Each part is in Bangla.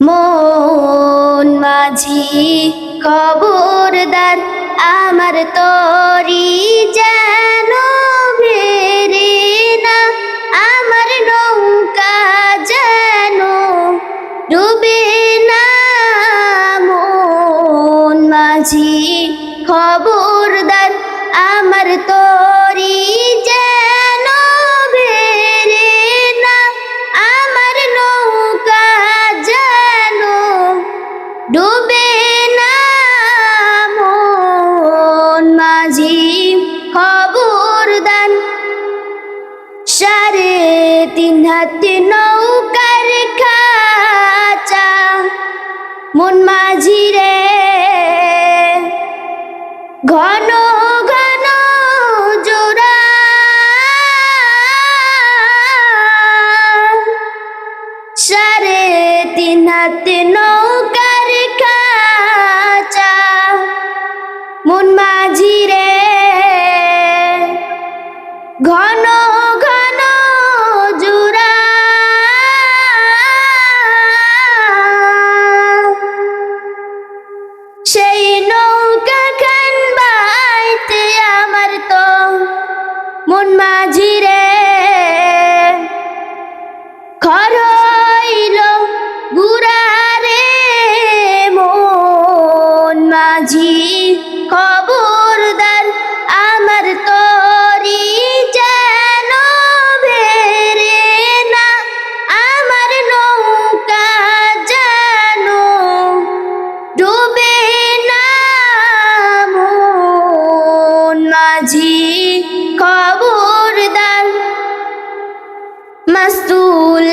মন মাঝি খবরদার আমার তরি যেন বেরে না, আমার নৌকা যেন ডুবে না। মন মাঝি খবরদার আমার তরি মন মাঝি খবরদান সাড়ে তিন হাতে নৌকার খাচা, মন মাঝি রে ঘন ঘন জোড়া। সাড়ে তিন হাতে নৌকার ঘন ঘন জুড়া। সেই নৌকা খান বাইতে আমার তো মন মাঝি മസ്തൂല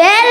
del